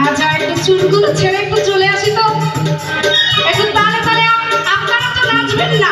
আচ্ছা একটু চুলগুলো ছেড়ে একটু চলে আসি তো। একটু তালে তালে আপনারা তো নাচবেন না।